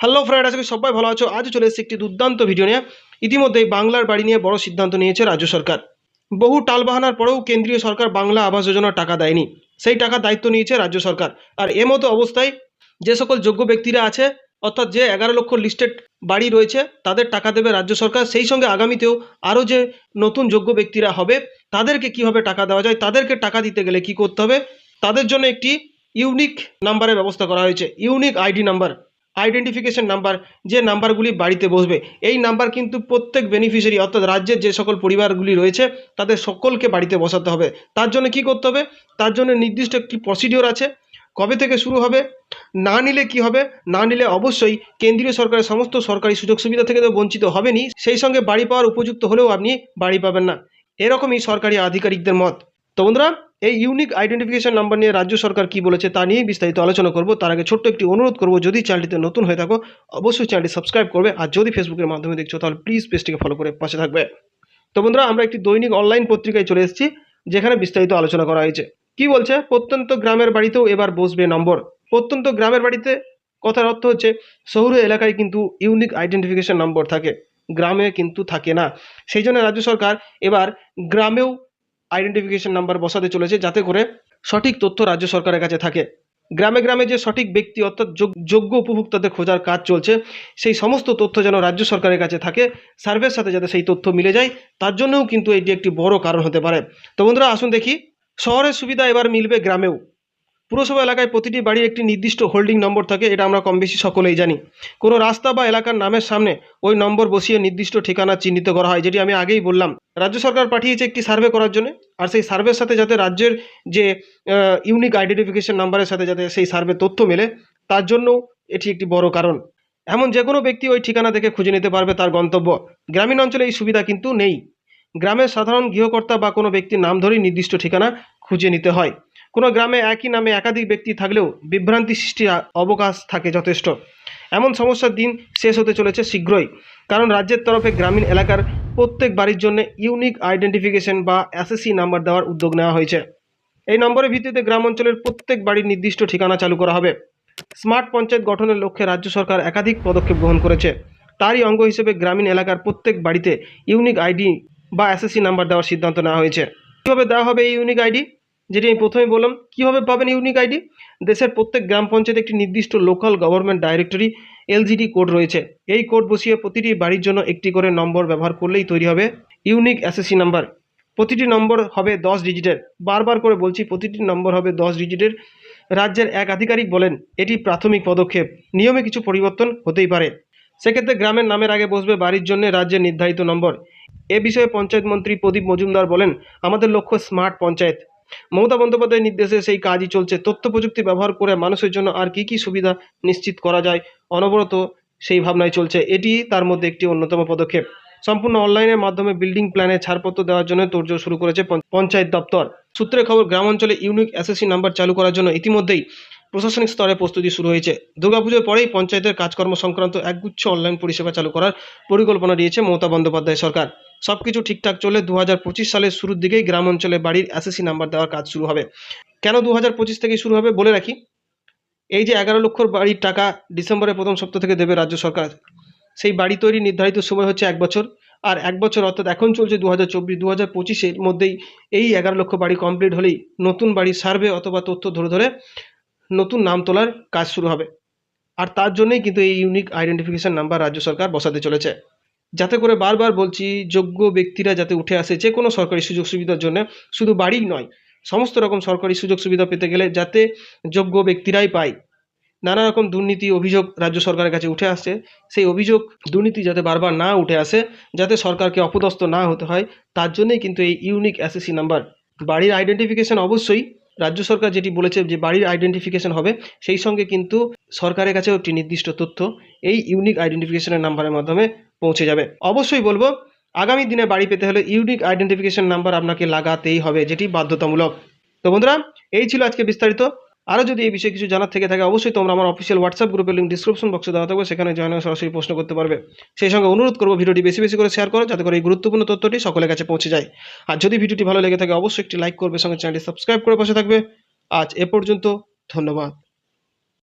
Hello friend আজকে সবাই ভালো আছো। আজ চলে এসেছে একটি দুর্দান্ত ভিডিও নিয়ে। ইতিমধ্যেই বাংলার বাড়ি নিয়ে বড় সিদ্ধান্ত নিয়েছে রাজ্য সরকার। বহু টালবাহানার পরেও কেন্দ্রীয় সরকার বাংলা আবাস যোজনার টাকা দেয়নি। সেই টাকা দায়িত্ব নিয়েছে রাজ্য সরকার। আর এমতো অবস্থায় যে সকল যোগ্য ব্যক্তিরা আছে, অর্থাৎ যে এগারো লক্ষ লিস্টেড বাড়ি রয়েছে, তাদের টাকা দেবে রাজ্য সরকার। সেই সঙ্গে আগামীতেও আরও যে নতুন যোগ্য ব্যক্তিরা হবে, তাদেরকে কীভাবে টাকা দেওয়া যায়, তাদেরকে টাকা দিতে গেলে কি করতে হবে, তাদের জন্য একটি ইউনিক নাম্বারের ব্যবস্থা করা হয়েছে। Unique ID number identification number যে নাম্বারগুলি বাড়িতে বসবে, এই নাম্বার কিন্তু প্রত্যেক বেনিফিশিয়ারি অর্থাৎ রাজ্যের যে সকল পরিবারগুলি রয়েছে, তাদের সকলকে বাড়িতে বসাতে হবে। তার জন্য কি করতে হবে? তার জন্য নির্দিষ্ট একটি প্রসিডিওর আছে। কবে থেকে শুরু হবে? না নিলে কি হবে? না নিলে অবশ্যই কেন্দ্রীয় সরকারের সমস্ত সরকারি সুযোগ সুবিধা থেকে তো বঞ্চিত হবেনই। সেই সঙ্গে বাড়ি পাওয়ার উপযুক্ত হলেও আপনি বাড়ি পাবেন না। এরকমই সরকারি আধিকারিকদের মত। তো বন্ধুরা, এই ইউনিক আইডেন্টিফিকেশন নাম্বার নিয়ে রাজ্য সরকার কি বলেছে তা নিয়ে বিস্তারিত আলোচনা করব। তার আগে ছোট্ট একটি অনুরোধ করব, যদি চ্যানেলটিতে নতুন হয়ে থাকো, অবশ্যই চ্যানেলটি সাবস্ক্রাইব করবে আর যদি ফেসবুকের মাধ্যমে দেখছ, তাহলে প্লিজ পেজটিকে ফলো করে পাশে থাকবে। তো বন্ধুরা, আমরা একটি দৈনিক অনলাইন পত্রিকায় চলে এসেছি, যেখানে বিস্তারিত আলোচনা করা হয়েছে। কি বলছে? প্রত্যন্ত গ্রামের বাড়িতেও এবার বসবে নম্বর। প্রত্যন্ত গ্রামের বাড়িতে কথার অর্থ হচ্ছে, শহুর এলাকায় কিন্তু ইউনিক আইডেন্টিফিকেশন নম্বর থাকে। গ্রামে কিন্তু থাকে না। সেই জন্য রাজ্য সরকার এবার গ্রামেও আইডেন্টিফিকেশন নাম্বার বসাতে চলেছে যাতে করে সঠিক তথ্য রাজ্য সরকারের কাছে থাকে। গ্রামে গ্রামে যে সঠিক ব্যক্তি অর্থাৎ যোগ- যোগ্য উপভোক্তাদের খোঁজার কাজ চলছে, সেই সমস্ত তথ্য যেন রাজ্য সরকারের কাছে থাকে, সার্ভের সাথে যাতে সেই তথ্য মিলে যায়, তার জন্যও কিন্তু এটি একটি বড় কারণ হতে পারে। তো বন্ধুরা, আসুন দেখি, শহরের সুবিধা এবার মিলবে গ্রামেও। পুরসভা এলাকায় প্রতিটি বাড়ির একটি নির্দিষ্ট হোল্ডিং নম্বর থাকে, এটা আমরা কম বেশি সকলেই জানি। কোনো রাস্তা বা এলাকার নামের সামনে ওই নম্বর বসিয়ে নির্দিষ্ট ঠিকানা চিহ্নিত করা হয়, যেটি আমি আগেই বললাম। রাজ্য সরকার পাঠিয়েছে একটি সার্ভে করার জন্য, আর সেই সার্ভের সাথে যাতে রাজ্যের যে ইউনিক আইডেন্টিফিকেশন নাম্বারের সাথে যাতে সেই সার্ভে তথ্য মেলে, তার জন্য এটি একটি বড় কারণ। এমন যে কোনো ব্যক্তি ওই ঠিকানা থেকে খুঁজে নিতে পারবে তার গন্তব্য। গ্রামীণ অঞ্চলে এই সুবিধা কিন্তু নেই। গ্রামের সাধারণ গৃহকর্তা বা কোনো ব্যক্তির নাম ধরেই নির্দিষ্ট ঠিকানা খুঁজে নিতে হয়। কোনো গ্রামে একই নামে একাধিক ব্যক্তি থাকলেও বিভ্রান্তি সৃষ্টির অবকাশ থাকে যথেষ্ট। এমন সমস্যার দিন শেষ হতে চলেছে শীঘ্রই, কারণ রাজ্যের তরফে গ্রামীণ এলাকার প্রত্যেক বাড়ির জন্য ইউনিক আইডেন্টিফিকেশন বা এসএসসি নাম্বার দেওয়ার উদ্যোগ নেওয়া হয়েছে। এই নম্বরের ভিত্তিতে গ্রাম অঞ্চলের প্রত্যেক বাড়ির নির্দিষ্ট ঠিকানা চালু করা হবে। স্মার্ট পঞ্চায়েত গঠনের লক্ষ্যে রাজ্য সরকার একাধিক পদক্ষেপ গ্রহণ করেছে। তারই অঙ্গ হিসেবে গ্রামীণ এলাকার প্রত্যেক বাড়িতে ইউনিক আইডি বা এসএসসি নাম্বার দেওয়ার সিদ্ধান্ত নেওয়া হয়েছে। কীভাবে দেওয়া হবে এই ইউনিক আইডি? যেটি আমি প্রথমে বললাম, কীভাবে পাবেন ইউনিক আইডি দেশের প্রত্যেক গ্রাম পঞ্চায়েতে একটি নির্দিষ্ট local government directory LGD code রয়েছে। এই কোড বসিয়ে প্রতিটি বাড়ির জন্য একটি করে নম্বর ব্যবহার করলেই তৈরি হবে ইউনিক এসএসসি নাম্বার প্রতিটি নম্বর হবে দশ ডিজিটের বারবার করে বলছি, প্রতিটি নম্বর হবে দশ ডিজিটের রাজ্যের এক আধিকারিক বলেন, এটি প্রাথমিক পদক্ষেপ। নিয়মে কিছু পরিবর্তন হতেই পারে। সেক্ষেত্রে গ্রামের নামের আগে বসবে বাড়ির জন্য রাজ্যের নির্ধারিত নম্বর এ বিষয়ে পঞ্চায়েত মন্ত্রী প্রদীপ মজুমদার বলেন, আমাদের লক্ষ্য স্মার্ট পঞ্চায়েত। মমতা বন্দ্যোপাধ্যায়ের নির্দেশে সেই কাজই চলছে। তথ্য প্রযুক্তি ব্যবহার করে মানুষের জন্য আর কি কি সুবিধা নিশ্চিত করা যায়, অনবরত সেই ভাবনায় চলছে। এটি তার মধ্যে একটি অন্যতম পদক্ষেপ। সম্পূর্ণ অনলাইনের মাধ্যমে বিল্ডিং প্ল্যানে ছাড়পত্র দেওয়ার জন্য তোড়জোড় শুরু করেছে পঞ্চায়েত দপ্তর। সূত্রের খবর গ্রাম অঞ্চলে ইউনিক এসএসসি নাম্বার চালু করার জন্য ইতিমধ্যেই প্রশাসনিক স্তরে প্রস্তুতি শুরু হয়েছে। দুর্গাপুজোর পরেই পঞ্চায়েতের কাজকর্ম সংক্রান্ত একগুচ্ছ অনলাইন পরিষেবা চালু করার পরিকল্পনা দিয়েছে মমতা বন্দ্যোপাধ্যায় সরকার। সবকিছু ঠিকঠাক চলে দু হাজার পঁচিশ সালের শুরুর দিকেই গ্রাম অঞ্চলে বাড়ির এসএসসি নাম্বার দেওয়ার কাজ শুরু হবে। কেন দু হাজার থেকেই শুরু হবে বলে রাখি? এই যে এগারো লক্ষর বাড়ির টাকা ডিসেম্বরের প্রথম সপ্তাহ থেকে দেবে রাজ্য সরকার, সেই বাড়ি তৈরি নির্ধারিত সময় হচ্ছে এক বছর। আর এক বছর অর্থাৎ এখন চলছে দু হাজার চব্বিশ দু হাজার পঁচিশের মধ্যেই এই এগারো লক্ষ বাড়ি কমপ্লিট হলেই নতুন বাড়ির সার্ভে অথবা তথ্য ধরে ধরে নতুন নাম তোলার কাজ শুরু হবে। আর তার জন্যই কিন্তু এই ইউনিক আইডেন্টিফিকেশন নাম্বার রাজ্য সরকার বসাতে চলেছে। যাতে করে বারবার বলছি, যোগ্য ব্যক্তিরা যাতে উঠে আসে, যে কোনো সরকারি সুযোগ সুবিধার জন্য, শুধু বাড়িই নয়, সমস্ত রকম সরকারি সুযোগ সুবিধা পেতে গেলে যাতে যোগ্য ব্যক্তিরাই পায়। নানা রকম দুর্নীতি অভিযোগ রাজ্য সরকারের কাছে উঠে আসছে সেই অভিযোগ, দুর্নীতি যাতে বারবার না উঠে আসে, যাতে সরকারকে অপদস্থ না হতে হয়, তার জন্যই কিন্তু এই ইউনিক এসএসসি নাম্বার। বাড়ির আইডেন্টিফিকেশন অবশ্যই, রাজ্য সরকার যেটি বলেছে যে বাড়ির আইডেন্টিফিকেশন হবে, সেই সঙ্গে কিন্তু সরকারের কাছেও একটি নির্দিষ্ট তথ্য। এই ইউনিক আইডেন্টিফিকেশনের নাম্বারের মাধ্যমে পৌঁছে যাবে। অবশ্যই বলব, আগামী দিনে বাড়ি পেতে হলে ইউনিক আইডেন্টিফিকেশন নাম্বার আপনাকে লাগাতেই হবে, যেটি বাধ্যতামূলক। তো বন্ধুরা, এই ছিল আজকে বিস্তারিত। আরও যদি এই বিষয়ে কিছু জানার থেকে থাকে, অবশ্যই তোমরা আমার অফিসিয়াল হোয়াটসঅ্যাপ গ্রুপের লিঙ্ক ডিসক্রিপশন বক্সে দেওয়া থাকবে, সেখানে জয়েন হয়ে সরাসরি প্রশ্ন করতে পারবে। সেই সঙ্গে অনুরোধ করব, ভিডিওটি বেশি বেশি করে শেয়ার করো, যাতে করে এই গুরুত্বপূর্ণ তথ্যটি সকলের কাছে পৌঁছে যায়। আর যদি ভিডিওটি ভালো লেগে থাকে, অবশ্যই একটি লাইক করবে, সঙ্গে চ্যানেলটি সাবস্ক্রাইব করে পাশে থাকবে। আজ এ পর্যন্ত, ধন্যবাদ।